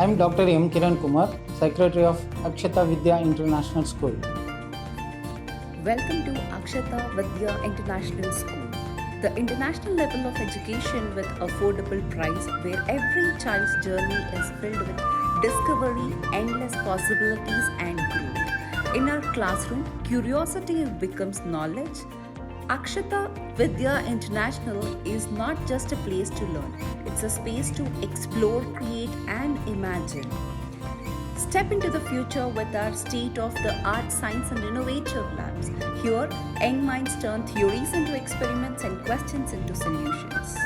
I am Dr. M. Kiran Kumar, Secretary of Akshata Vidya International School. Welcome to Akshata Vidya International School, the international level of education with affordable price where every child's journey is filled with discovery, endless possibilities and growth. In our classroom, curiosity becomes knowledge. Akshata Vidya International is not just a place to learn, it's a space to explore, create and imagine. Step into the future with our state of the art, science, and innovative labs. Here, young minds turn theories into experiments and questions into solutions.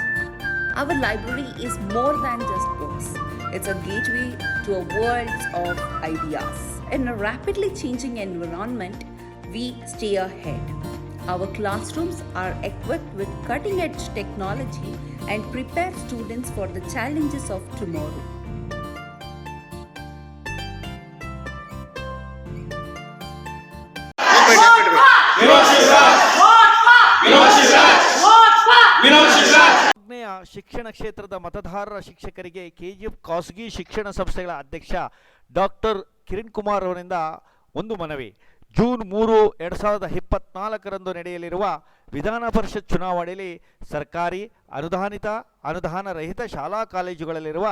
Our library is more than just books, it's a gateway to a world of ideas. In a rapidly changing environment, we stay ahead. Our classrooms are equipped with cutting edge technology and prepare students for the challenges of tomorrow. ಶಿಕ್ಷಣ ಕ್ಷೇತ್ರದ ಮತದಾರರ ಶಿಕ್ಷಕರಿಗೆ KGF ಖಾಸಗಿ ಶಿಕ್ಷಣ ಸಂಸ್ಥೆಗಳ ಅಧ್ಯಕ್ಷ doctor Kiran Kumar ಅವರಿಂದ ಒಂದು ಮನವಿ ಜೂನ್ ಮೂರು, ಎರಡು ಸಾವಿರದ ಇಪ್ಪತ್ನಾಲ್ಕರಂದು ನಡೆಯಲಿರುವ ವಿಧಾನ ಪರಿಷತ್ ಚುನಾವಣೆಯಲ್ಲಿ ಸರ್ಕಾರಿ, ಅನುದಾನಿತ ಅನುದಾನ ರಹಿತ ಶಾಲಾ ಕಾಲೇಜುಗಳಲ್ಲಿರುವ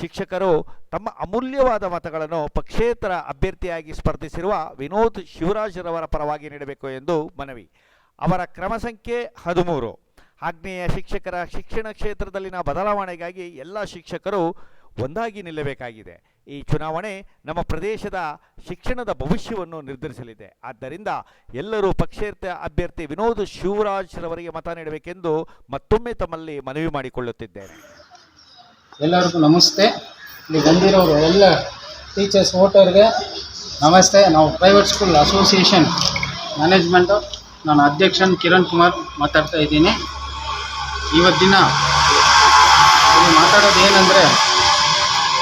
ಶಿಕ್ಷಕರು ತಮ್ಮ ಅಮೂಲ್ಯವಾದ ಮತಗಳನ್ನು ಪಕ್ಷೇತರ ಅಭ್ಯರ್ಥಿಯಾಗಿ ಸ್ಪರ್ಧಿಸಿರುವ ವಿನೋದ್ ಶಿವರಾಜ್ರವರ ಪರವಾಗಿ ನೀಡಬೇಕು ಎಂದು ಮನವಿ. ಅವರ ಕ್ರಮ ಸಂಖ್ಯೆ ಹದಿಮೂರು. ಆಗ್ನೇಯ ಶಿಕ್ಷಕರ ಶಿಕ್ಷಣ ಕ್ಷೇತ್ರದಲ್ಲಿನ ಬದಲಾವಣೆಗಾಗಿ ಎಲ್ಲ ಶಿಕ್ಷಕರು ಒಂದಾಗಿ ನಿಲ್ಲಬೇಕಾಗಿದೆ. ಈ ಚುನಾವಣೆ ನಮ್ಮ ಪ್ರದೇಶದ ಶಿಕ್ಷಣದ ಭವಿಷ್ಯವನ್ನು ನಿರ್ಧರಿಸಲಿದೆ. ಆದ್ದರಿಂದ ಎಲ್ಲರೂ ಪಕ್ಷೇತರ ಅಭ್ಯರ್ಥಿ ವಿನೋದ್ ಶಿವರಾಜ್ರವರಿಗೆ ಮತ ನೀಡಬೇಕೆಂದು ಮತ್ತೊಮ್ಮೆ ತಮ್ಮಲ್ಲಿ ಮನವಿ ಮಾಡಿಕೊಳ್ಳುತ್ತಿದ್ದೇನೆ. ಎಲ್ಲರಿಗೂ ನಮಸ್ತೆ. ಇಲ್ಲಿ ಬಂದಿರೋರು ಎಲ್ಲ ಟೀಚರ್ಸ್, ವೋಟರ್ಗೆ ನಮಸ್ತೆ. ನಾವು ಪ್ರೈವೇಟ್ ಸ್ಕೂಲ್ ಅಸೋಸಿಯೇಷನ್ ಮ್ಯಾನೇಜ್ಮೆಂಟು ನಾನು ಅಧ್ಯಕ್ಷನ್ ಕಿರಣ್ ಕುಮಾರ್ ಮಾತಾಡ್ತಾ ಇದ್ದೀನಿ. ಇವತ್ತಿನ ಮಾತಾಡೋದು ಏನಂದರೆ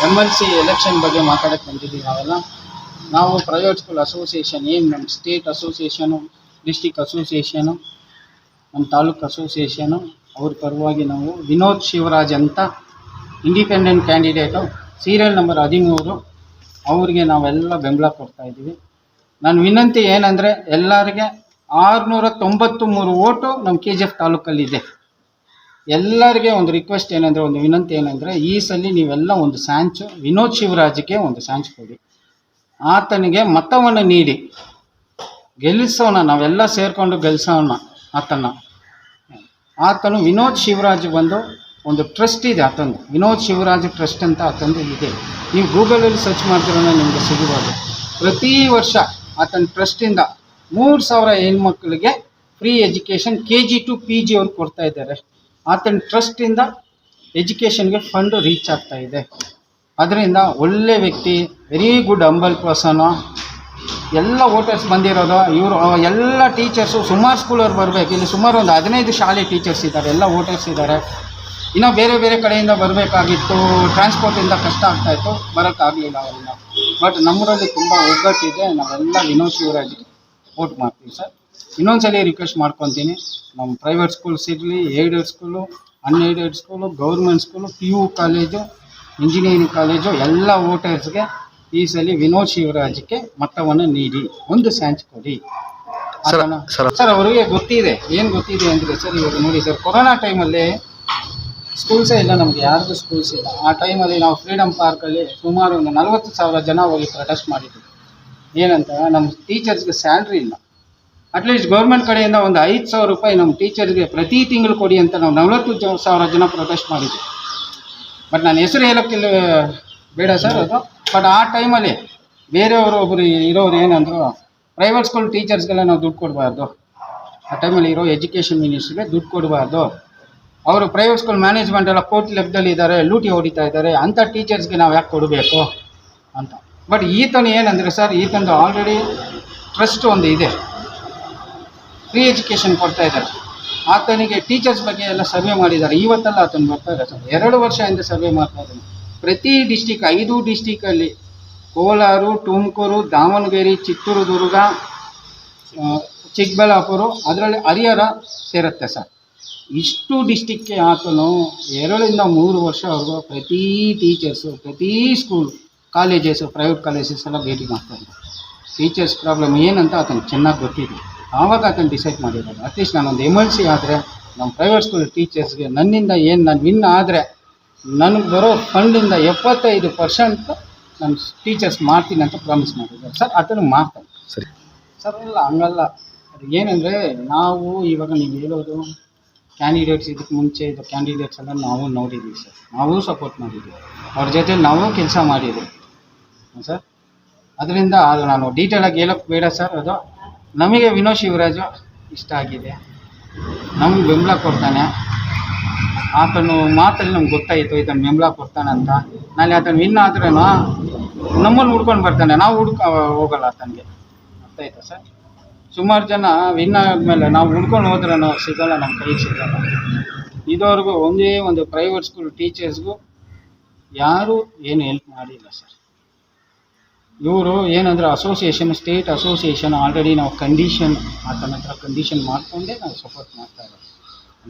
ಎಂ ಎಲ್ ಸಿ ಎಲೆಕ್ಷನ್ ಬಗ್ಗೆ ಮಾತಾಡಕ್ಕೆ ಬಂದಿದ್ದೀವಿ ನಾವೆಲ್ಲ. ನಾವು ಪ್ರೈವೇಟ್ ಸ್ಕೂಲ್ ಅಸೋಸಿಯೇಷನ್ ಏನು ನಮ್ಮ ಸ್ಟೇಟ್ ಅಸೋಸಿಯೇಷನು ಡಿಸ್ಟಿಕ್ ಅಸೋಸಿಯೇಷನು ನಮ್ಮ ತಾಲೂಕು ಅಸೋಸಿಯೇಷನು ಅವ್ರ ಪರವಾಗಿ ನಾವು ವಿನೋದ್ ಶಿವರಾಜ್ ಅಂತ ಇಂಡಿಪೆಂಡೆಂಟ್ ಕ್ಯಾಂಡಿಡೇಟು ಸೀರಿಯಲ್ ನಂಬರ್ ಹದಿಮೂರು. ಅವ್ರಿಗೆ ನಾವೆಲ್ಲ ಬೆಂಬಲ ಕೊಡ್ತಾ ಇದ್ದೀವಿ. ನನ್ನ ವಿನಂತಿ ಏನಂದರೆ ಎಲ್ಲರಿಗೆ ಆರುನೂರ ತೊಂಬತ್ತು ಮೂರು ಓಟು ನಮ್ಮ ಕೆ ಜಿ ಎಫ್ ತಾಲೂಕಲ್ಲಿದೆ. ಎಲ್ಲರಿಗೆ ಒಂದು ರಿಕ್ವೆಸ್ಟ್ ಏನಂದರೆ, ಒಂದು ವಿನಂತಿ ಏನಂದರೆ, ಈ ಸಲ ನೀವೆಲ್ಲ ಒಂದು ಸ್ಯಾಂಚು ವಿನೋದ್ ಶಿವರಾಜ್ಗೆ ಒಂದು ಸ್ಯಾಂಚ್ ಕೊಡಿ. ಆತನಿಗೆ ಮತವನ್ನು ನೀಡಿ. ಗೆಲ್ಲಿಸೋಣ, ನಾವೆಲ್ಲ ಸೇರಿಕೊಂಡು ಗೆಲ್ಲಿಸೋಣ ಆತನ ಆತನು ವಿನೋದ್ ಶಿವರಾಜ್ ಬಂದು ಒಂದು ಟ್ರಸ್ಟ್ ಇದೆ ಆತಂದು. ವಿನೋದ್ ಶಿವರಾಜ್ ಟ್ರಸ್ಟ್ ಅಂತ ಆತಂದು ಇದೆ. ನೀವು ಗೂಗಲಲ್ಲಿ ಸರ್ಚ್ ಮಾಡಿದ್ರೆ ನಿಮಗೆ ಸಿಗಬಹುದು ಪ್ರತಿ ವರ್ಷ ಆತನ ಟ್ರಸ್ಟಿಂದ ಮೂರು ಸಾವಿರ ಹೆಣ್ಮಕ್ಳಿಗೆ free education K G to P G ಅವ್ರು ಕೊಡ್ತಾ ಇದ್ದಾರೆ. ಆತನ ಟ್ರಸ್ಟಿಂದ ಎಜುಕೇಷನ್ಗೆ ಫಂಡ್ ರೀಚ್ ಆಗ್ತಾ ಇದೆ. ಅದರಿಂದ ಒಳ್ಳೆ ವ್ಯಕ್ತಿ, ವೆರಿ ಗುಡ್ ಅಂಬಲ್ ಪರ್ಸನು, ಎಲ್ಲ ವೋಟರ್ಸ್ ಬಂದಿರೋದು, ಇವರು ಎಲ್ಲ ಟೀಚರ್ಸು, ಸುಮಾರು ಸ್ಕೂಲವ್ರು ಬರಬೇಕು. ಇಲ್ಲಿ ಸುಮಾರು ಒಂದು ಹದಿನೈದು ಶಾಲೆ ಟೀಚರ್ಸ್ ಇದ್ದಾರೆ, ಎಲ್ಲ ವೋಟರ್ಸ್ ಇದ್ದಾರೆ. ಇನ್ನೂ ಬೇರೆ ಬೇರೆ ಕಡೆಯಿಂದ ಬರಬೇಕಾಗಿತ್ತು ಟ್ರಾನ್ಸ್ಪೋರ್ಟಿಂದ ಕಷ್ಟ ಆಗ್ತಾಯಿತ್ತು ಬರೋಕ್ಕಾಗಲಿಲ್ಲ ಅವರಿಂದ. ಬಟ್ ನಮ್ಮೂರಲ್ಲಿ ತುಂಬ ಒಗ್ಗಟ್ಟಿದೆ, ನಾವೆಲ್ಲ ವಿನೋದ್ ಶಿವರಾಜ್ಗೆ ವೋಟ್ ಮಾಡ್ತೀವಿ ಸರ್. ಇನ್ನೊಂದ್ಸಲಿ ರಿಕ್ವೆಸ್ಟ್ ಮಾಡ್ಕೊತೀನಿ. ನಮ್ಮ ಪ್ರೈವೇಟ್ ಸ್ಕೂಲ್ಸ್ ಇರಲಿ aided school unaided school government school P U college engineering college ಎಲ್ಲ ವೋಟರ್ಸ್ಗೆ ಈ ಸಲ ವಿನೋದ್ ಶಿವರಾಜ್ಗೆ ಮತವನ್ನು ನೀಡಿ. ಒಂದು ಸ್ಯಾಂಚ್ ಕೊಡಿ. ಸರ್ ಅವರಿಗೆ ಗೊತ್ತಿದೆ. ಏನು ಗೊತ್ತಿದೆ ಅಂದರೆ ಸರ್ ಇವರು ನೋಡಿ ಸರ್ ಕೊರೋನಾ ಟೈಮಲ್ಲಿ ಸ್ಕೂಲ್ಸೇ ಇಲ್ಲ ನಮಗೆ ಯಾರಿಗೂ ಸ್ಕೂಲ್ಸ್ ಇಲ್ಲ. ಆ ಟೈಮಲ್ಲಿ ನಾವು ಫ್ರೀಡಮ್ ಪಾರ್ಕಲ್ಲಿ ಸುಮಾರು ಒಂದು ನಲವತ್ತು ಸಾವಿರ ಜನ ಹೋಗಿ ಪ್ರೊಟೆಸ್ಟ್ ಮಾಡಿದ್ವಿ. ಏನಂತ ನಮ್ಮ ಟೀಚರ್ಸ್ಗೆ ಸ್ಯಾಲ್ರಿ ಇಲ್ಲ. ಅಟ್ಲೀಸ್ಟ್ ಗೌರ್ಮೆಂಟ್ ಕಡೆಯಿಂದ ಒಂದು ಐದು ಸಾವಿರ ರೂಪಾಯಿ ನಮ್ಮ ಟೀಚರ್ಗೆ ಪ್ರತಿ ತಿಂಗಳು ಕೊಡಿ ಅಂತ ನಾವು ನಲವತ್ತು ಸಾವಿರ ಜನ ಪ್ರೊಟೆಸ್ಟ್ ಮಾಡಿದ್ವಿ. ಬಟ್ ನಾನು ಹೆಸರು ಹೇಳೋಕ್ಕಿಲ್ಲ ಬೇಡ ಸರ್ ಅದು. ಬಟ್ ಆ ಟೈಮಲ್ಲಿ ಬೇರೆಯವರು ಒಬ್ಬರು ಇರೋರು ಏನಂದರು ಪ್ರೈವೇಟ್ ಸ್ಕೂಲ್ ಟೀಚರ್ಸ್ಗೆಲ್ಲ ನಾವು ದುಡ್ಡು ಕೊಡಬಾರ್ದು. ಆ ಟೈಮಲ್ಲಿ ಇರೋ ಎಜುಕೇಷನ್ ಮಿನಿಸ್ಟ್ರಿಗೆ ದುಡ್ಡು ಕೊಡಬಾರ್ದು. ಅವರು ಪ್ರೈವೇಟ್ ಸ್ಕೂಲ್ ಮ್ಯಾನೇಜ್ಮೆಂಟ್ ಎಲ್ಲ ಕೋರ್ಟ್ ಲೆಫ್ಟಲ್ಲಿ ಇದ್ದಾರೆ, ಲೂಟಿ ಹೊಡಿತಾ ಇದ್ದಾರೆ, ಅಂಥ ಟೀಚರ್ಸ್ಗೆ ನಾವು ಯಾಕೆ ಕೊಡಬೇಕು ಅಂತ. ಬಟ್ ಈತನ ಏನಂದರೆ ಸರ್ ಈತನದು ಆಲ್ರೆಡಿ ಟ್ರಸ್ಟ್ ಒಂದು ಇದೆ. ಫ್ರೀ ಎಜುಕೇಷನ್ ಕೊಡ್ತಾ ಇದ್ದಾರೆ. ಆತನಿಗೆ ಟೀಚರ್ಸ್ ಬಗ್ಗೆ ಎಲ್ಲ ಸರ್ವೆ ಮಾಡಿದ್ದಾರೆ. ಇವತ್ತೆಲ್ಲ ಆತನ ಬರ್ತಾ ಇದೆ ಸರ್ ಎರಡು ವರ್ಷದಿಂದ ಸರ್ವೆ ಮಾಡ್ತಾ ಇದ್ದಾನೆ. ಪ್ರತಿ ಡಿಸ್ಟಿಕ್ ಐದು ಡಿಸ್ಟಿಕಲ್ಲಿ ಕೋಲಾರ, ತುಮಕೂರು, ದಾವಣಗೆರೆ ಚಿತ್ರದುರ್ಗ ಚಿಕ್ಕಬಳ್ಳಾಪುರ ಅದರಲ್ಲಿ ಹರಿಹರ ಸೇರುತ್ತೆ ಸರ್. ಇಷ್ಟು ಡಿಸ್ಟಿಕ್ಗೆ ಆತನು ಎರಡರಿಂದ ಮೂರು ವರ್ಷವರೆಗೂ ಪ್ರತಿ ಟೀಚರ್ಸು ಪ್ರತಿ ಸ್ಕೂಲ್ ಕಾಲೇಜಸ್ಸು ಪ್ರೈವೇಟ್ ಕಾಲೇಜಸ್ ಎಲ್ಲ ಭೇಟಿ ಮಾಡ್ತಾರೆ ಟೀಚರ್ಸ್ ಪ್ರಾಬ್ಲಮ್ ಏನಂತ ಆತನಿಗೆ ಚೆನ್ನಾಗಿ ಗೊತ್ತಿದೆ. ಆವಾಗ ಅದನ್ನು ಡಿಸೈಡ್ ಮಾಡಿರೋದು. ಅಟ್ಲೀಸ್ಟ್ ನಾನೊಂದು ಎಂ ಎಲ್ ಸಿ ಆದರೆ ನಮ್ಮ ಪ್ರೈವೇಟ್ ಸ್ಕೂಲ್ ಟೀಚರ್ಸ್ಗೆ ನನ್ನಿಂದ ಏನು ನಾನು ವಿನ್ ಆದರೆ ನನಗೆ ಬರೋ ಫಂಡಿಂದ ಎಪ್ಪತ್ತೈದು ಪರ್ಸೆಂಟ್ ನಾನು ಟೀಚರ್ಸ್ ಮಾಡ್ತೀನಿ ಅಂತ ಪ್ರಾಮಿಸ್ ಮಾಡಿದ್ದಾರೆ. ಸರ್ ಅದನ್ನು ಮಾಡ್ತಾನೆ ಸರಿ. ಸರ್ ಅಲ್ಲ ಹಂಗಲ್ಲ. ಅದು ಏನಂದರೆ ನಾವು ಇವಾಗ ನೀವು ಹೇಳೋದು ಕ್ಯಾಂಡಿಡೇಟ್ಸ್ ಇದಕ್ಕೆ ಮುಂಚೆ ಇದು ಕ್ಯಾಂಡಿಡೇಟ್ಸ್ ಎಲ್ಲ ನಾವು ನೋಡಿದ್ದೀವಿ ಸರ್ ನಾವು ಸಪೋರ್ಟ್ ಮಾಡಿದ್ದೀವಿ ಅವ್ರ ಜೊತೆ ನಾವು ಕೆಲಸ ಮಾಡಿದ್ದೀವಿ ಸರ್ ಅದರಿಂದ ಅದು ನಾನು ಡೀಟೇಲಾಗಿ ಹೇಳೋಕ್ಕೆ ಬೇಡ ಸರ್ ಅದು ನಮಗೆ ವಿನೋದ್ ಶಿವರಾಜು ಇಷ್ಟ ಆಗಿದೆ. ನಮ್ಗೆ ಬೆಂಬಲ ಕೊಡ್ತಾನೆ. ಆತನು ಮಾತಲ್ಲಿ ನಮ್ಗೆ ಗೊತ್ತಾಯಿತು ಈತನ ಬೆಂಬಲ ಕೊಡ್ತಾನೆ ಅಂತ. ನಾನು ಆತನ ವಿನ್ ಆದ್ರೂ ನಮ್ಮನ್ನು ಹುಡ್ಕೊಂಡು ಬರ್ತಾನೆ. ನಾವು ಹುಡ್ಕ, ಹೋಗಲ್ಲ ಆತನಿಗೆ. ಅರ್ಥ ಸರ್? ಸುಮಾರು ಜನ ವಿನ್ ಆದಮೇಲೆ ನಾವು ಹುಡ್ಕೊಂಡು ಹೋದ್ರೆ ನಾವು ಸಿಗಲ್ಲ ನಮ್ಮ ಕೈ ಸಿಗಲ್ಲ. ಇದುವರೆಗೂ ಒಂದೇ ಒಂದು ಪ್ರೈವೇಟ್ ಸ್ಕೂಲ್ ಟೀಚರ್ಸ್ಗೂ ಯಾರೂ ಏನು ಹೆಲ್ಪ್ ಮಾಡಿಲ್ಲ ಸರ್. ಇವರು ಏನಂದ್ರೆ ಅಸೋಸಿಯೇಷನ್ ಸ್ಟೇಟ್ ಅಸೋಸಿಯೇಷನ್ ಆಲ್ರೆಡಿ ನಾವು ಕಂಡೀಷನ್ ಆತನ ಹತ್ರ ಕಂಡೀಷನ್ ಮಾಡಿಕೊಂಡೇ ನಾವು ಸಪೋರ್ಟ್ ಮಾಡ್ತಾ ಇರೋದು.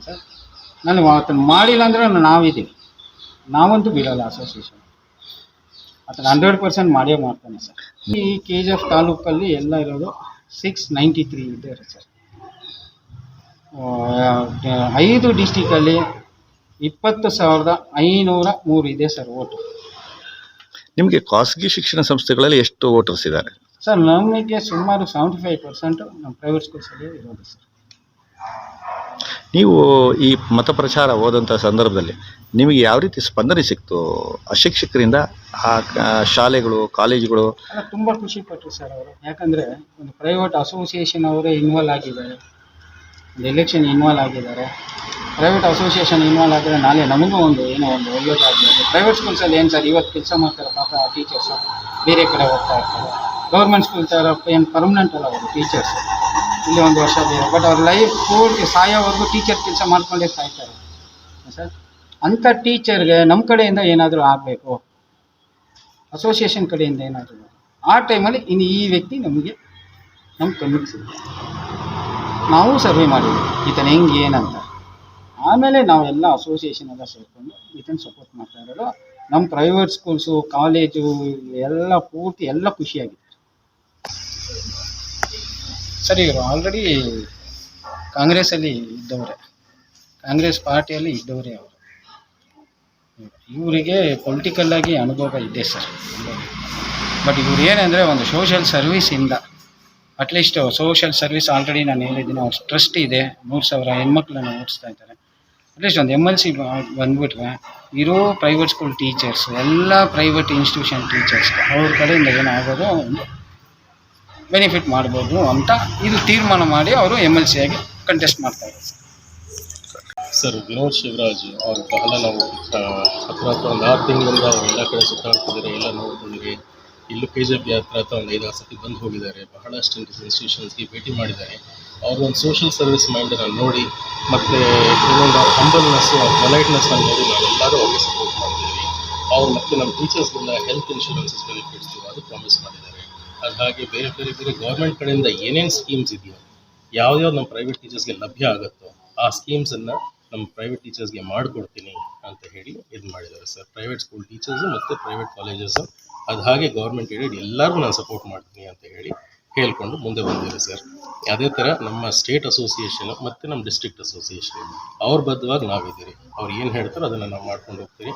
ಸರ್? ನಾನು ಆತನ ಮಾಡಿಲ್ಲ ಅಂದರೆ ನಾವಿದ್ದೀವಿ. ನಾವಂತೂ ಬಿಡೋಲ್ಲ ಅಸೋಸಿಯೇಷನ್ ಆತನ ಹಂಡ್ರೆಡ್ ಪರ್ಸೆಂಟ್ ಮಾಡೇ ಮಾಡ್ತಾನೆ ಸರ್. ಈ ಕೆ ಜಿ ಎಫ್ ತಾಲೂಕಲ್ಲಿ ಎಲ್ಲ ಇರೋದು ಸಿಕ್ಸ್ ನೈಂಟಿ ತ್ರೀ ಇದ್ದಾರೆ ಸರ್. ಐದು ಡಿಸ್ಟಿಕಲ್ಲಿ ಇಪ್ಪತ್ತು ಸಾವಿರದ ಐನೂರ ಮೂರು ಇದೆ ಸರ್ ಓಟು. ನಿಮಗೆ ಖಾಸಗಿ ಶಿಕ್ಷಣ ಸಂಸ್ಥೆಗಳಲ್ಲಿ ಎಷ್ಟು ವೋಟರ್ಸ್ ಇದ್ದಾರೆ? ಸರ್ ನಮಗೆ ಸುಮಾರು ಸೆವೆಂಟಿ ಫೈವ್ ಪರ್ಸೆಂಟು ನಮ್ಮ ಪ್ರೈವೇಟ್ ಸ್ಕೂಲ್ಸಲ್ಲಿ ಇರೋದು ಸರ್. ನೀವು ಈ ಮತ ಪ್ರಚಾರ ಹೋದಂಥ ಸಂದರ್ಭದಲ್ಲಿ ನಿಮಗೆ ಯಾವ ರೀತಿ ಸ್ಪಂದನೆ ಸಿಕ್ತು? ಅಶಿಕ್ಷಕರಿಂದ ಆ ಕ- ಶಾಲೆಗಳು ಕಾಲೇಜುಗಳು? ಅಲ್ಲ ತುಂಬ ಖುಷಿ ಪಟ್ಟರು ಸರ್ ಅವರು. ಯಾಕಂದರೆ ಒಂದು ಪ್ರೈವೇಟ್ ಅಸೋಸಿಯೇಷನ್ ಅವರೇ ಇನ್ವಾಲ್ವ್ ಆಗಿದ್ದಾರೆ. ಒಂದು ಎಲೆಕ್ಷನ್ ಇನ್ವಾಲ್ವ್ ಆಗಿದ್ದಾರೆ. ಪ್ರೈವೇಟ್ ಅಸೋಸಿಯೇಷನ್ ಇನ್ವಾಲ್ವ್ ಆದರೆ ನಾಳೆ ನಮಗೂ ಒಂದು ಏನೋ ಒಂದು ಒಳ್ಳೆಯದಾಗಬೇಕು ಪ್ರೈವೇಟ್ ಸ್ಕೂಲ್ಸಲ್ಲಿ ಏನು ಸರ್ ಇವತ್ತು ಕೆಲಸ ಮಾಡ್ತಾರೆ ಪಾಪ ಟೀಚರ್ಸು ಬೇರೆ ಕಡೆ ಹೋಗ್ತಾ ಇರ್ತಾರೆ. ಗೌರ್ಮೆಂಟ್ ಸ್ಕೂಲ್ ಥರ ಏನು ಪರ್ಮನೆಂಟ್ ಅಲ್ಲ ಅವರು ಟೀಚರ್ಸ್ ಇಲ್ಲಿ ಒಂದು ವರ್ಷ ಬೇರೆ. ಬಟ್ ಅವ್ರ ಲೈಫ್ ಪೂರ್ತಿ ಸಾಯೋವರೆಗೂ ಟೀಚರ್ ಕೆಲಸ ಮಾಡ್ಕೊಂಡೇ ಸಾಯ್ತಾರೆ ಸರ್ ಅಂಥ ಟೀಚರ್ಗೆ ನಮ್ಮ ಕಡೆಯಿಂದ ಏನಾದರೂ ಆಗಬೇಕು? ಅಸೋಸಿಯೇಷನ್ ಕಡೆಯಿಂದ ಏನಾದರೂ ಆ ಟೈಮಲ್ಲಿ ಇನ್ನು ಈ ವ್ಯಕ್ತಿ ನಮಗೆ ನಮ್ಮ ಕಣ್ಣಿಗೆ ಸಿಗುತ್ತೆ. ನಾವು ಸರ್ವೆ ಮಾಡಿದ್ವಿ ಈತನ ಹೆಂಗೆ ಏನಂತ ಆಮೇಲೆ ನಾವೆಲ್ಲ ಅಸೋಸಿಯೇಷನ್ ಎಲ್ಲ ಸೇರಿಕೊಂಡು ಇದನ್ನು ಸಪೋರ್ಟ್ ಮಾಡ್ತಾ ಇರೋದು. ನಮ್ಮ ಪ್ರೈವೇಟ್ ಸ್ಕೂಲ್ಸು ಕಾಲೇಜು ಎಲ್ಲ ಪೂರ್ತಿ ಎಲ್ಲ ಖುಷಿಯಾಗಿದೆ. ಸರಿ ಇವರು ಆಲ್ರೆಡಿ ಕಾಂಗ್ರೆಸ್ಸಲ್ಲಿ ಇದ್ದವರೇ. ಕಾಂಗ್ರೆಸ್ ಪಾರ್ಟಿಯಲ್ಲಿ ಇದ್ದವರೇ ಅವರು. ಇವರಿಗೆ ಪೊಲಿಟಿಕಲ್ ಆಗಿ ಅನುಭವ ಇದೆ ಸರ್. ಬಟ್ ಇವ್ರು ಏನಂದರೆ ಒಂದು social ಸರ್ವಿಸಿಂದ at least social service already ನಾನು ಹೇಳಿದ್ದೀನಿ, ಅವ್ರ ಟ್ರಸ್ಟ್ ಇದೆ. ಮೂರು ಸಾವಿರ ಹೆಣ್ಮಕ್ಳನ್ನ ಓಡಿಸ್ತಾ ಇದ್ದಾರೆ. ಅಟ್ಲೀಸ್ಟ್ ಒಂದು ಎಂ ಎಲ್ ಸಿ ಬಂದುಬಿಟ್ರೆ ಇರೋ ಪ್ರೈವೇಟ್ ಸ್ಕೂಲ್ ಟೀಚರ್ಸ್ ಎಲ್ಲ ಪ್ರೈವೇಟ್ ಇನ್ಸ್ಟಿಟ್ಯೂಷನ್ ಟೀಚರ್ಸ್ ಅವ್ರ ಕಡೆಯಿಂದ ಏನಾಗೋದು ಒಂದು ಬೆನಿಫಿಟ್ ಮಾಡ್ಬೋದು ಅಂತ ಇದು ತೀರ್ಮಾನ ಮಾಡಿ ಅವರು ಎಂ ಎಲ್ ಸಿ ಆಗಿ ಕಂಟೆಸ್ಟ್ ಮಾಡ್ತಾರೆ ಸರ್, ವಿನೋದ್ ಶಿವರಾಜ್ ಅವರು ಬಹಳ ನಾವು ಹತ್ರ ಹತ್ರ ಒಂದು ಆರು ತಿಂಗಳಿಂದ ಅವ್ರು ಎಲ್ಲ ಕಡೆ ಸುತ್ತಾಡ್ತಿದ್ದಾರೆ, ಎಲ್ಲ ನೋಡ್ತಿದ್ದೀರಿ ಇಲ್ಲೂ ಕೆ ಜೆ ಪಿ ಹತ್ರ ಹತ್ರ ಒಂದು ಐದಾರು ಸತಿ ಬಂದು ಹೋಗಿದ್ದಾರೆ. ಬಹಳಷ್ಟು ಇನ್ಸ್ಟಿಟ್ಯೂಷನ್ಸ್ಗೆ ಭೇಟಿ ಮಾಡಿದ್ದಾರೆ. ಅವ್ರ ಒಂದು ಸೋಷಿಯಲ್ ಸರ್ವಿಸ್ ಮೈಂಡನ್ನು ನೋಡಿ, ಮತ್ತು ಇನ್ನೊಂದು ಅವ್ರ ಹಂಬಲ್ನೆಸ್ಸು ಅವ್ರ ಪೊಲೈಟ್ನೆಸ್ನ ನೋಡಿ ನಾವೆಲ್ಲರೂ ಅವ್ರಿಗೆ ಸಪೋರ್ಟ್ ಮಾಡ್ತೀವಿ. ಅವ್ರು ಮತ್ತು ನಮ್ಮ ಟೀಚರ್ಸ್ಗೆಲ್ಲ ಹೆಲ್ತ್ ಇನ್ಶೂರೆನ್ಸಸ್ ಬೆನಿಫಿಟ್ಸ್ ಅದು ಪ್ರಾಮಿಸ್ ಮಾಡಿದ್ದಾರೆ. ಅದು ಬೇರೆ ಬೇರೆ ಬೇರೆ ಗೌರ್ಮೆಂಟ್ ಕಡೆಯಿಂದ ಏನೇನು ಸ್ಕೀಮ್ಸ್ ಇದೆಯೋ ಯಾವ್ಯಾವ್ದು ನಮ್ಮ ಪ್ರೈವೇಟ್ ಟೀಚರ್ಸ್ಗೆ ಲಭ್ಯ ಆಗುತ್ತೋ, ಆ ಸ್ಕೀಮ್ಸನ್ನು ನಮ್ಮ ಪ್ರೈವೇಟ್ ಟೀಚರ್ಸ್ಗೆ ಮಾಡಿಕೊಡ್ತೀನಿ ಅಂತ ಹೇಳಿ ಇದು ಮಾಡಿದ್ದಾರೆ ಸರ್. ಪ್ರೈವೇಟ್ ಸ್ಕೂಲ್ ಟೀಚರ್ಸು ಮತ್ತು ಪ್ರೈವೇಟ್ ಕಾಲೇಜಸ್ಸು ಅದು ಹಾಗೆ ಗೌರ್ಮೆಂಟ್ ಏಡೆಡ್ ಎಲ್ಲರಿಗೂ ನಾನು ಸಪೋರ್ಟ್ ಮಾಡ್ತೀನಿ ಅಂತ ಹೇಳಿ ಹೇಳ್ಕೊಂಡು ಮುಂದೆ ಬಂದಿದೆ ಸರ್. ಅದೇ ಥರ ನಮ್ಮ ಸ್ಟೇಟ್ ಅಸೋಸಿಯೇಷನ್ ಮತ್ತು ನಮ್ಮ ಡಿಸ್ಟ್ರಿಕ್ಟ್ ಅಸೋಸಿಯೇಷನ್ ಅವ್ರ ಬದ್ಧವಾಗಿ ನಾವಿದ್ದೀರಿ. ಅವ್ರು ಏನು ಹೇಳ್ತಾರೋ ಅದನ್ನು ನಾವು ಮಾಡ್ಕೊಂಡು ಹೋಗ್ತೀವಿ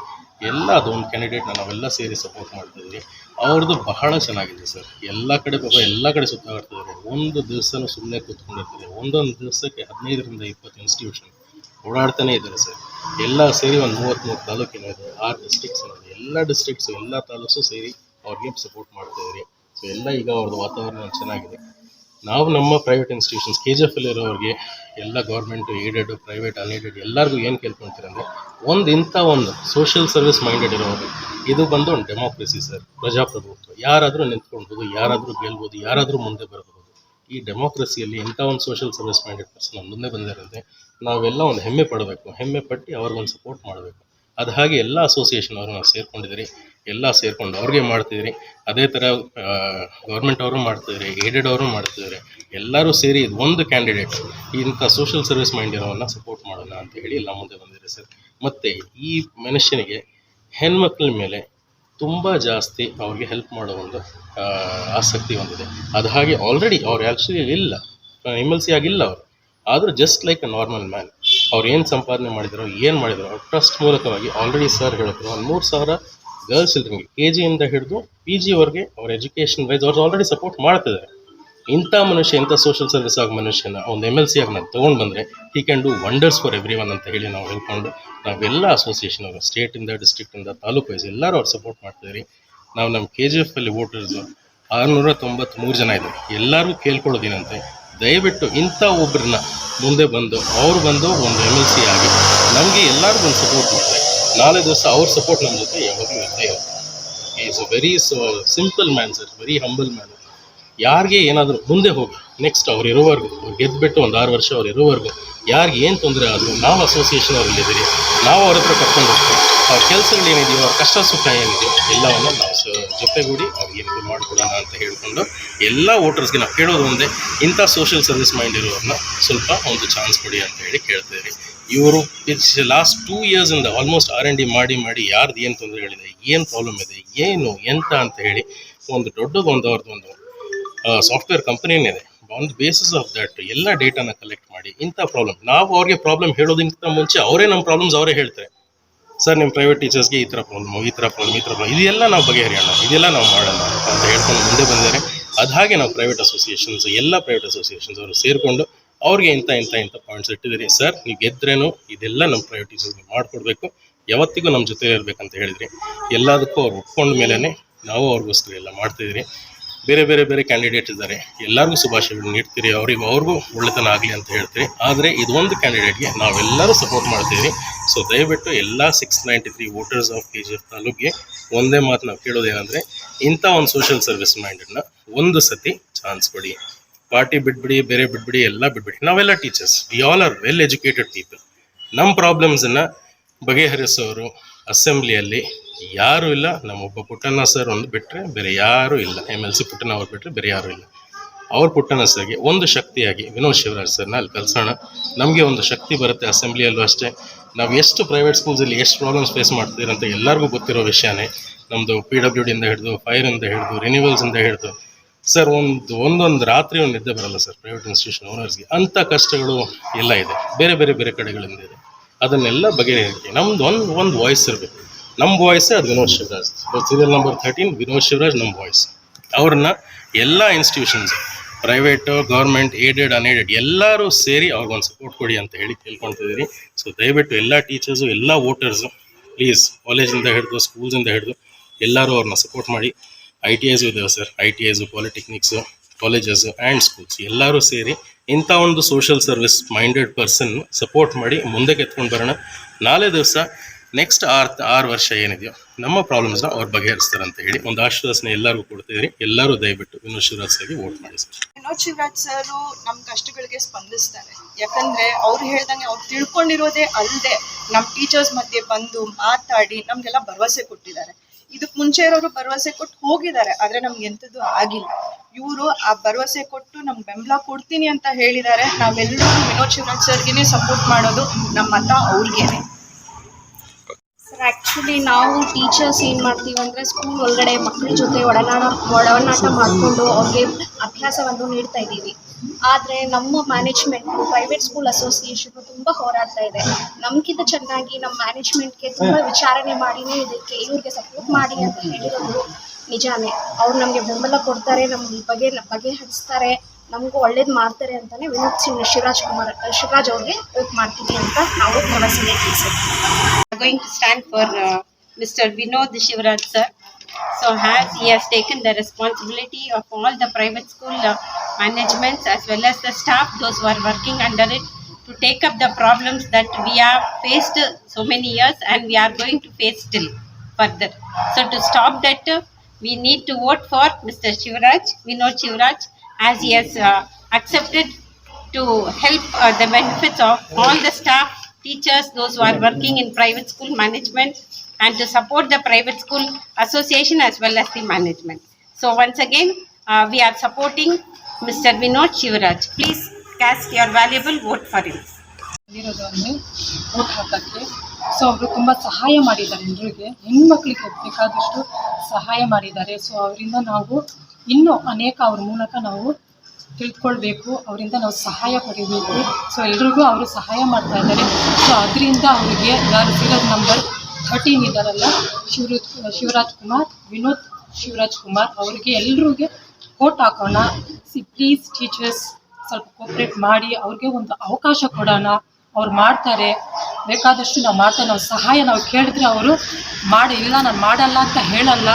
ಎಲ್ಲ ಅದೊಂದು ಕ್ಯಾಂಡಿಡೇಟ್ನ ನಾವೆಲ್ಲ ಸೇರಿ ಸಪೋರ್ಟ್ ಮಾಡ್ತಿದ್ದೀವಿ ಅವ್ರದ್ದು ಬಹಳ ಚೆನ್ನಾಗಿದೆ ಸರ್. ಎಲ್ಲ ಕಡೆ ಪಾಪ ಎಲ್ಲ ಕಡೆ ಸುತ್ತಾಡ್ತಿದ್ದಾರೆ. ಒಂದು ದಿವಸನೂ ಸುಮ್ಮನೆ ಕೂತ್ಕೊಂಡಿರ್ತಾರೆ. ಒಂದೊಂದು ದಿವಸಕ್ಕೆ ಹದಿನೈದರಿಂದ ಇಪ್ಪತ್ತು ಇನ್ಸ್ಟಿಟ್ಯೂಷನ್ ಓಡಾಡ್ತಾನೆ ಇದ್ದಾರೆ ಸರ್. ಎಲ್ಲ ಸೇರಿ ಒಂದು ಮೂವತ್ತ್ಮೂರು ತಾಲೂಕಿನ ಇದೆ. ಆರು ಡಿಸ್ಟ್ರಿಕ್ಟ್ಸ್ ಇದೆ. ಎಲ್ಲ ಡಿಸ್ಟ್ರಿಕ್ಟ್ಸು ಎಲ್ಲ ತಾಲೂಕು ಸೇರಿ ಅವ್ರಿಗೆ ಸಪೋರ್ಟ್ ಮಾಡ್ತಿದ್ದೀರಿ ಸೊ ಎಲ್ಲ ಈಗ ಅವ್ರದ್ದು ವಾತಾವರಣ ಚೆನ್ನಾಗಿದೆ. ನಾವು ನಮ್ಮ private institutions K G F ಇರೋರಿಗೆ ಎಲ್ಲ ಗೌರ್ಮೆಂಟ್ ಏಡೆಡ್ ಪ್ರೈವೇಟ್ ಅನ್ಏಡೆಡ್ ಎಲ್ಲರಿಗೂ ಏನು ಕೇಳ್ಕೊಳ್ತೀರ ಅಂದರೆ ಒಂದು ಇಂಥ ಒಂದು ಸೋಷಿಯಲ್ ಸರ್ವಿಸ್ ಮೈಂಡೆಡ್ ಇರೋರು ಇದು ಬಂದು ಒಂದು ಡೆಮೋಕ್ರಸಿ ಸರ್ ಪ್ರಜಾಪ್ರಭುತ್ವ. ಯಾರಾದರೂ ನಿಂತ್ಕೊಳ್ಬೋದು, ಯಾರಾದರೂ ಗೆಲ್ಬೋದು, ಯಾರಾದರೂ ಮುಂದೆ ಬರ್ಬೋದು. ಈ ಡೆಮೋಕ್ರಸಿಯಲ್ಲಿ ಇಂಥ ಒಂದು ಸೋಷಿಯಲ್ ಸರ್ವಿಸ್ ಮೈಂಡೆಡ್ ಪರ್ಸನ್ ಮುಂದೆ ಬಂದಿರೋದೇ ನಾವೆಲ್ಲ ಒಂದು ಹೆಮ್ಮೆ ಪಡಬೇಕು. ಹೆಮ್ಮೆ ಪಟ್ಟು ಅವ್ರಿಗೊಂದು ಸಪೋರ್ಟ್ ಮಾಡಬೇಕು. ಅದು ಹಾಗೆ ಎಲ್ಲ ಅಸೋಸಿಯೇಷನ್ ಅವರು ನಾವು ಸೇರ್ಕೊಂಡಿದ್ದೀರಿ, ಎಲ್ಲ ಸೇರ್ಕೊಂಡು ಅವ್ರಿಗೆ ಮಾಡ್ತಿದ್ದೀರಿ. ಅದೇ ಥರ ಗೌರ್ಮೆಂಟ್ ಅವರು ಮಾಡ್ತಿದ್ದಾರೆ ಏಡೆಡ್ ಅವರು ಮಾಡ್ತಿದ್ದಾರೆ. ಎಲ್ಲರೂ ಸೇರಿ ಇದು ಒಂದು ಕ್ಯಾಂಡಿಡೇಟ್ ಇಂಥ ಸೋಷಿಯಲ್ ಸರ್ವಿಸ್ ಮೈಂಡ್ ಇರೋವನ್ನ ಸಪೋರ್ಟ್ ಮಾಡೋಣ ಅಂತ ಹೇಳಿ ಎಲ್ಲ ಮುಂದೆ ಬಂದಿದೆ ಸರ್. ಮತ್ತು ಈ ಮನುಷ್ಯನಿಗೆ ಹೆಣ್ಮಕ್ಳ ಮೇಲೆ ತುಂಬ ಜಾಸ್ತಿ ಅವ್ರಿಗೆ ಹೆಲ್ಪ್ ಮಾಡೋ ಒಂದು ಆಸಕ್ತಿ ಹೊಂದಿದೆ. ಅದು ಹಾಗೆ ಆಲ್ರೆಡಿ ಅವ್ರು ಆ್ಯಕ್ಚುಲಿ ಇಲ್ಲ ಎಂ ಎಲ್ ಸಿ ಆಗಿಲ್ಲ ಅವರು. ಆದರೂ just like a normal man ಅವ್ರು ಏನು ಸಂಪಾದನೆ ಮಾಡಿದ್ರು, ಏನು ಮಾಡಿದ್ರು, ಅವ್ರು ಟ್ರಸ್ಟ್ ಮೂಲಕವಾಗಿ ಆಲ್ರೆಡಿ ಸರ್ ಹೇಳಿದ್ರು. ಒಂದು ಮೂರು ಸಾವಿರ ಗರ್ಲ್ಸ್ ಚಿಲ್ಡ್ರನ್ಗೆ ಕೆ ಜಿಯಿಂದ ಹಿಡಿದು ಪಿ ಜಿವರೆಗೆ ಅವ್ರ ಎಜುಕೇಷನ್ ವೈಸ್ ಅವ್ರು ಆಲ್ರೆಡಿ ಸಪೋರ್ಟ್ ಮಾಡ್ತಿದ್ದಾರೆ ಇಂಥ ಮನುಷ್ಯ, ಇಂಥ ಸೋಷಿಯಲ್ ಸರ್ವಿಸ್ ಆಗಿ ಮನುಷ್ಯನ ಒಂದು ಎಂ ಎಲ್ ಸಿ ಆಗಿ ನಾನು ತೊಗೊಂಡು ಬಂದರೆ he can do wonders for everyone ಅಂತ ಹೇಳಿ ನಾವು ಹೇಳ್ಕೊಂಡು ನಾವೆಲ್ಲ ಅಸೋಸಿಯೇಷನ್ ಅವರು ಸ್ಟೇಟಿಂದ ಡಿಸ್ಟ್ರಿಕ್ಟಿಂದ ತಾಲೂಕು ವೈಸ್ ಎಲ್ಲರೂ ಅವ್ರು ಸಪೋರ್ಟ್ ಮಾಡ್ತಿದ್ದೀರಿ ನಾವು ನಮ್ಮ ಕೆ ಜಿ ಎಫ್ ಅಲ್ಲಿ ವೋಟರ್ಸು ಆರುನೂರ ತೊಂಬತ್ತ್ಮೂರು ಜನ ಇದ್ದಾರೆ. ಎಲ್ಲರೂ ಕೇಳ್ಕೊಳ್ಳೋದೇನಂತೆ ದಯವಿಟ್ಟು ಇಂಥ ಒಬ್ಬರನ್ನ ಮುಂದೆ ಬಂದು, ಅವ್ರು ಬಂದು ಒಂದು ಎಂ ಎಲ್ ಸಿ ಆಗಿ ನಮಗೆ ಎಲ್ಲರಿಗೂ ಒಂದು ಸಪೋರ್ಟ್ ಮಾಡ್ತಾರೆ. ನಾಳೆ ದಿವಸ ಅವ್ರ ಸಪೋರ್ಟ್ ನಮ್ಮ ಜೊತೆ ಯಾವಾಗಲೂ ಇದ್ದೇ ಇರುತ್ತೆ. Is a very simple man sir very humble man ಯಾರಿಗೆ ಏನಾದರೂ ಮುಂದೆ ಹೋಗಿ ನೆಕ್ಸ್ಟ್ ಅವ್ರು ಇರೋವರೆಗೂ ಅವ್ರು ಗೆದ್ದುಬಿಟ್ಟು ಒಂದು ಆರು ವರ್ಷ ಅವ್ರು ಇರೋವರೆಗೂ ಯಾರಿಗೆ ಏನು ತೊಂದರೆ ಆದರೂ ನಾವು ಅಸೋಸಿಯೇಷನ್ ಅವರಲ್ಲಿದ್ದೀರಿ ನಾವು ಅವ್ರ ಹತ್ರ ಕರ್ಕೊಂಡು ಹೋಗ್ತೀವಿ. ಅವ್ರ ಕೆಲಸಗಳು ಏನಿದೆಯೋ, ಅವ್ರ ಕಷ್ಟ ಸುಖ ಏನಿದೆಯೋ, ಎಲ್ಲವನ್ನು ನಾವು ಸ ಜೊತೆಗೂಡಿ ಅವ್ರಿಗೆ ಏನಿದೆ ಮಾಡಿಕೊಡೋಣ ಅಂತ ಹೇಳಿಕೊಂಡು ಎಲ್ಲ ವೋಟರ್ಸ್ಗೆ ನಾವು ಕೇಳೋದು ಒಂದೇ, ಇಂಥ ಸೋಷಿಯಲ್ ಸರ್ವಿಸ್ ಮೈಂಡ್ ಇರೋರನ್ನ ಸ್ವಲ್ಪ ಒಂದು ಚಾನ್ಸ್ ಕೊಡಿ ಅಂತ ಹೇಳಿ ಕೇಳ್ತೀವಿ ಇವರು ಇಟ್ಸ್ ಲಾಸ್ಟ್ ಟೂ ಇಯರ್ಸಿಂದ ಆಲ್ಮೋಸ್ಟ್ ಆರ್ ಎನ್ ಡಿ ಮಾಡಿ ಮಾಡಿ ಯಾರ್ದು ಏನು ತೊಂದರೆಗಳಿದೆ, ಏನು ಪ್ರಾಬ್ಲಮ್ ಇದೆ, ಏನು, ಎಂತ ಅಂತ ಹೇಳಿ ಒಂದು ದೊಡ್ಡದು ಒಂದು ಅವ್ರದ್ದು ಒಂದು ಸಾಫ್ಟ್ವೇರ್ ಕಂಪನಿನೇ ಇದೆ. ದ ಬೇಸಿಸ್ ಆಫ್ ದಟ್ ಎಲ್ಲ ಡೇಟಾನ ಕಲೆಕ್ಟ್ ಮಾಡಿ, ಇಂಥ ಪ್ರಾಬ್ಲಮ್ ನಾವು ಅವ್ರಿಗೆ ಪ್ರಾಬ್ಲಮ್ ಹೇಳೋದಕ್ಕಿಂತ ಮುಂಚೆ ಅವರೇ ನಮ್ಮ ಪ್ರಾಬ್ಲಮ್ಸ್ ಅವರೇ ಹೇಳ್ತಾರೆ. ಸರ್, ನಿಮ್ಮ ಪ್ರೈವೇಟ್ ಟೀಚರ್ಸ್ಗೆ ಈ ಥರ ಪ್ರಾಬ್ಲಮ್ ಈ ಥರ ಪ್ರಾಬ್ಲಮ್ ಈ ಥರ ಪ್ರಾಬ್ಲಮ್ ಇದೆಲ್ಲ ನಾವು ಬಗೆಹರಿಯೋಣ, ಇದೆಲ್ಲ ನಾವು ಮಾಡೋಣ ಅಂತ ಹೇಳ್ಕೊಂಡು ಮುಂದೆ ಬಂದಿದ್ದಾರೆ ಅದು ಹಾಗೆ ನಾವು ಪ್ರೈವೇಟ್ ಅಸೋಸಿಯೇಷನ್ಸ್ ಎಲ್ಲ ಪ್ರೈವೇಟ್ ಅಸೋಸಿಯೇಷನ್ಸ್ ಅವರು ಸೇರಿಕೊಂಡು ಅವ್ರಿಗೆ ಇಂಥ ಇಂಥ ಇಂಥ ಪಾಯಿಂಟ್ಸ್ ಇಟ್ಟಿದ್ದೀರಿ. ಸರ್, ನೀವು ಗೆದ್ರೇನು ಇದೆಲ್ಲ ನಮ್ಮ ಪ್ರೈವೇಟ್ ಟೀಚರ್ಸ್ಗೆ ಮಾಡಿಕೊಡ್ಬೇಕು. ಯಾವತ್ತಿಗೂ ನಮ್ಮ ಜೊತೆ ಇರಬೇಕಂತ ಹೇಳಿದ್ರಿ. ಎಲ್ಲದಕ್ಕೂ ಅವ್ರು ಒಪ್ಕೊಂಡ ಮೇಲೇ ನಾವು ಅವ್ರಿಗೋಸ್ಕರ ಎಲ್ಲ ಮಾಡ್ತಿದ್ದೀರಿ ಬೇರೆ ಬೇರೆ ಬೇರೆ ಕ್ಯಾಂಡಿಡೇಟ್ ಇದ್ದಾರೆ. ಎಲ್ಲರಿಗೂ ಶುಭಾಶಯಗಳು ನೀಡ್ತೀರಿ. ಅವ್ರಿಗೆ ಅವ್ರಿಗೂ ಒಳ್ಳೆತನ ಆಗಲಿ ಅಂತ ಹೇಳ್ತೀರಿ. ಆದರೆ ಇದೊಂದು ಕ್ಯಾಂಡಿಡೇಟ್ಗೆ ನಾವೆಲ್ಲರೂ ಸಪೋರ್ಟ್ ಮಾಡ್ತೀವಿ ಸೊ ದಯವಿಟ್ಟು ಎಲ್ಲ six ninety three voters of K G ತಾಲೂಕಿಗೆ ಒಂದೇ ಮಾತು ನಾವು ಕೇಳೋದೇನೆಂದರೆ, ಇಂಥ ಒಂದು ಸೋಷಿಯಲ್ ಸರ್ವಿಸ್ ಮೈಂಡನ್ನ ಒಂದು ಸತಿ ಚಾನ್ಸ್ ಕೊಡಿ. ಪಾರ್ಟಿ ಬಿಟ್ಬಿಡಿ, ಬೇರೆ ಬಿಟ್ಬಿಡಿ, ಎಲ್ಲ ಬಿಟ್ಬಿಡಿ. ನಾವೆಲ್ಲ teachers we all are well educated people ನಮ್ಮ ಪ್ರಾಬ್ಲಮ್ಸನ್ನು ಬಗೆಹರಿಸೋರು ಅಸೆಂಬ್ಲಿಯಲ್ಲಿ ಯಾರೂ ಇಲ್ಲ. ನಮ್ಮೊಬ್ಬ ಪುಟ್ಟಣ್ಣ ಸರ್ ಒಂದು ಬಿಟ್ಟರೆ ಬೇರೆ ಯಾರೂ ಇಲ್ಲ. ಎಂ ಎಲ್ ಸಿ ಪುಟ್ಟಣ್ಣ ಅವ್ರು ಬಿಟ್ಟರೆ ಬೇರೆ ಯಾರೂ ಇಲ್ಲ. ಅವ್ರ ಪುಟ್ಟಣ್ಣ ಸರ್ಗೆ ಒಂದು ಶಕ್ತಿಯಾಗಿ ವಿನೋದ್ ಶಿವರಾಜ್ ಸರ್ನ ಅಲ್ಲಿ ಕಲಿಸೋಣ ನಮಗೆ ಒಂದು ಶಕ್ತಿ ಬರುತ್ತೆ ಅಸೆಂಬ್ಲಿಯಲ್ಲೂ ಅಷ್ಟೇ. ನಾವು ಎಷ್ಟು ಪ್ರೈವೇಟ್ ಸ್ಕೂಲ್ಸಲ್ಲಿ ಎಷ್ಟು ಪ್ರಾಬ್ಲಮ್ಸ್ ಫೇಸ್ ಮಾಡ್ತೀರಂತ ಅಂತ ಎಲ್ಲರಿಗೂ ಗೊತ್ತಿರೋ ವಿಷಯನೇ. ನಮ್ಮದು ಪಿ ಡಬ್ಲ್ಯೂ ಡಿಯಿಂದ ಹಿಡಿದು ಫೈರಿಂದ ಹಿಡಿದು ರಿನ್ಯೂವಲ್ಸಿಂದ ಹಿಡಿದು. ಸರ್, ಒಂದು, ಒಂದೊಂದು ರಾತ್ರಿ ಒಂದು ನಿದ್ದೆ ಬರಲ್ಲ ಸರ್. ಪ್ರೈವೇಟ್ ಇನ್ಸ್ಟಿಟ್ಯೂಷನ್ ಓನರ್ಸ್ಗೆ ಅಂಥ ಕಷ್ಟಗಳು ಎಲ್ಲ ಇದೆ. ಬೇರೆ ಬೇರೆ ಬೇರೆ ಕಡೆಗಳಿಂದ ಇದೆ. ಅದನ್ನೆಲ್ಲ ಬಗೆಹರಿಕೆ. ನಮ್ದು ಒಂದು ಒಂದು ವಾಯ್ಸ್ ಇರಬೇಕು. ನಮ್ಮ ವಾಯ್ಸೇ ಅದು Vinod Shivraj. Serial number thirteen Vinod Shivraj ನಮ್ಮ ವಾಯ್ಸ್ ಅವ್ರನ್ನ ಎಲ್ಲ institutions private government aided unaided ಎಲ್ಲರೂ ಸೇರಿ ಅವ್ರಿಗೊಂದು ಸಪೋರ್ಟ್ ಕೊಡಿ ಅಂತ ಹೇಳಿ ಕೇಳ್ಕೊತಿದ್ದೀನಿ ಸೊ ದಯವಿಟ್ಟು ಎಲ್ಲ ಟೀಚರ್ಸು ಎಲ್ಲ ವೋಟರ್ಸು ಪ್ಲೀಸ್ ಕಾಲೇಜಿಂದ ಹಿಡಿದು ಸ್ಕೂಲ್ಸಿಂದ ಹಿಡಿದು ಎಲ್ಲರೂ ಅವ್ರನ್ನ ಸಪೋರ್ಟ್ ಮಾಡಿ. ಐ ಟಿ ಐಸು ಇದ್ದಾವೆ sir I T Is polytechnics colleges and schools ಎಲ್ಲರೂ ಸೇರಿ ಇಂಥ ಒಂದು social service minded person support ಮಾಡಿ ಮುಂದಕ್ಕೆ ಎತ್ಕೊಂಡು ಬರೋಣ. ನಾಳೆ ದಿವಸ ನೆಕ್ಸ್ಟ್ ಆರು ಆರು ವರ್ಷ ಏನಿದೆಯೋ, ನಮ್ಮ ಪ್ರಾಬ್ಲಮ್ಸ್ನ ಅವ್ರು ಬಗೆಹರಿಸ್ತಾರೆ ಅಂತ ಹೇಳಿ ಒಂದು ಆಶ್ವಾಸನೆ ಎಲ್ಲರಿಗೂ ಕೊಡ್ತಿದ್ದೀರಿ ಎಲ್ಲರೂ ದಯವಿಟ್ಟು ವಿನೋದ್ ಶಿವರಾಜ್ ಸರ್ಗೆ ವೋಟ್ ಮಾಡಿ ಸರ್. ವಿನೋದ್ ಶಿವರಾಜ್ ಸರ್ ನಮ್ಮ ಕಷ್ಟಗಳಿಗೆ ಸ್ಪಂದಿಸ್ತಾರೆ. ಯಾಕಂದ್ರೆ ಅವ್ರು ಹೇಳ್ದಂಗೆ ಅವ್ರು ತಿಳ್ಕೊಂಡಿರೋದೇ ಅಲ್ಲದೆ ನಮ್ಮ ಟೀಚರ್ಸ್ ಮಧ್ಯೆ ಬಂದು ಮಾತಾಡಿ ನಮ್ಗೆಲ್ಲ ಭರವಸೆ ಕೊಟ್ಟಿದ್ದಾರೆ. ಇದಕ್ ಮುಂಚೆ ಇರೋರು ಭರವಸೆ ಕೊಟ್ಟು ಹೋಗಿದ್ದಾರೆ, ಆದ್ರೆ ನಮ್ಗೆ ಎಂತದ್ದು ಆಗಿಲ್ಲ. ಇವರು ಆ ಭರವಸೆ ಕೊಟ್ಟು ನಮ್ ಬೆಂಬಲ ಕೊಡ್ತೀನಿ ಅಂತ ಹೇಳಿದ್ದಾರೆ. ನಾವೆಲ್ಲರೂ ವಿನೋದ್ ಶಿವರಾಜ್ ಸರ್ಗೆನೆ ಸಪೋರ್ಟ್ ಮಾಡೋದು ನಮ್ಮ ಮತ ಅವ್ರಿಗೇನೆ. ಸರ್ ನಾವು ಟೀಚರ್ಸ್ ಏನು ಮಾಡ್ತೀವಿ ಅಂದ್ರೆ ಸ್ಕೂಲ್ ಒಳಗಡೆ ಮಕ್ಕಳ ಜೊತೆ ಒಡನಾಟ ಒಡನಾಟ ಮಾಡಿಕೊಂಡು ಅವ್ರಿಗೆ ಅಭ್ಯಾಸವನ್ನು ನೀಡ್ತಾ ಇದ್ದೀವಿ. ಆದರೆ ನಮ್ಮ ಮ್ಯಾನೇಜ್ಮೆಂಟ್ ಪ್ರೈವೇಟ್ ಸ್ಕೂಲ್ ಅಸೋಸಿಯೇಷನ್ ತುಂಬಾ ಹೋರಾಡ್ತಾ ಇದೆ. ನಮ್ಗಿಂತ ಚೆನ್ನಾಗಿ ನಮ್ಮ ಮ್ಯಾನೇಜ್ಮೆಂಟ್ಗೆ ತುಂಬಾ ವಿಚಾರಣೆ ಮಾಡಿನೇ ಇದಕ್ಕೆ ಇವ್ರಿಗೆ ಸಪೋರ್ಟ್ ಮಾಡಿ ಅಂತ ಹೇಳಿರೋದು ನಿಜಾನೇ. ಅವ್ರು ನಮಗೆ ಬೆಂಬಲ ಕೊಡ್ತಾರೆ ನಮ್ಮ ಬಗೆ ಬಗೆಹರಿಸ್ತಾರೆ ನಮಗೂ ಒಳ್ಳೇದು ಮಾಡ್ತಾರೆ ಅಂತಾನೆ ವಿನೋದ್ ಸಿಂಗ್ ಶಿವರಾಜ್ ಕುಮಾರ್ ಶಿವರಾಜ್ ಅವ್ರಿಗೆ ಹೋಪ್ ಮಾಡ್ತೀವಿ ಅಂತ ನಾವು ಭರವಸೆ going to stand for mister Vinod Shivraj uh, So as he has taken the responsibility of all the private school uh, managements as well as the staff, those who are working under it, to take up the problems that we have faced so many years and we are going to face still further. So to stop that, uh, we need to vote for Mr. Shivraj, Vinod Shivraj, as he has uh, accepted to help uh, the benefits of all the staff teachers, those who are working in private school management, and to support the private school association as well as the management. So once again, uh, we are supporting Mr. Vinod Shivaraj. Please cast your valuable vote for him. ಇರೋದು ಅಂದರೆ vote ಹಾಕೋಕ್ಕೆ so ಅವರು ತುಂಬ ಸಹಾಯ ಮಾಡಿದ್ದಾರೆ ಎಲ್ಲರಿಗೆ ಹೆಣ್ಮಕ್ಳಿಗೆ ಬೇಕಾದಷ್ಟು ಸಹಾಯ ಮಾಡಿದ್ದಾರೆ ಸೊ ಅವರಿಂದ ನಾವು ಇನ್ನೂ ಅನೇಕ ಅವ್ರ ಮೂಲಕ ನಾವು ತಿಳ್ಕೊಳ್ಬೇಕು ಅವರಿಂದ ನಾವು ಸಹಾಯ ಪಡಿಬೇಕು ಸೊ ಎಲ್ರಿಗೂ ಅವರು ಸಹಾಯ ಮಾಡ್ತಾ ಇದ್ದಾರೆ ಸೊ ಅದರಿಂದ ಅವರಿಗೆ ಯಾರು ಸೀರಿಯಲ್ ನಂಬರ್ ಥರ್ಟೀನ್ ಇದ್ದಾರಲ್ಲ ಶಿವರಾಜ್ ಶಿವರಾಜ್ ಕುಮಾರ್, ವಿನೋದ್ ಶಿವರಾಜ್ ಕುಮಾರ್ ಅವ್ರಿಗೆ ಎಲ್ರಿಗೆ ಕೋಟ್ ಹಾಕೋಣ. ಸಿ ಪ್ಲೀಸ್ ಟೀಚರ್ಸ್ ಸ್ವಲ್ಪ ಕೋಪ್ರೇಟ್ ಮಾಡಿ, ಅವ್ರಿಗೆ ಒಂದು ಅವಕಾಶ ಕೊಡೋಣ. ಅವ್ರು ಮಾಡ್ತಾರೆ. ಬೇಕಾದಷ್ಟು ನಾವು ಮಾಡ್ತಾರೆ ನಾವು ಸಹಾಯ ನಾವು ಕೇಳಿದ್ರೆ ಅವರು ಮಾಡಿ, ಇಲ್ಲ ನಾನು ಮಾಡಲ್ಲ ಅಂತ ಹೇಳಲ್ಲ.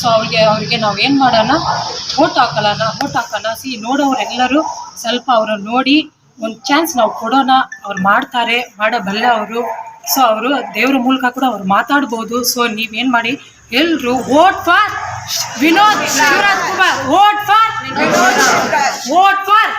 ಸೊ ಅವ್ರಿಗೆ ಅವ್ರಿಗೆ ನಾವು ಏನು ಮಾಡೋಣ? ಓಟ್ ಹಾಕೋಣ ಓಟ್ ಹಾಕೋಣ. ಸಿ ನೋಡೋರೆಲ್ಲರೂ ಸ್ವಲ್ಪ ಅವರು ನೋಡಿ ಒಂದು ಚಾನ್ಸ್ ನಾವು ಕೊಡೋಣ. ಅವ್ರು ಮಾಡ್ತಾರೆ, ಮಾಡಬಲ್ಲ ಅವರು. ಸೊ ಅವರು ದೇವರ ಮೂಲಕ ಕೂಡ ಅವ್ರು ಮಾತಾಡ್ಬೋದು. ಸೊ ನೀವೇನು ಮಾಡಿ ಎಲ್ಲರೂ vote for Vinod Shivraj Kumar vote for vote for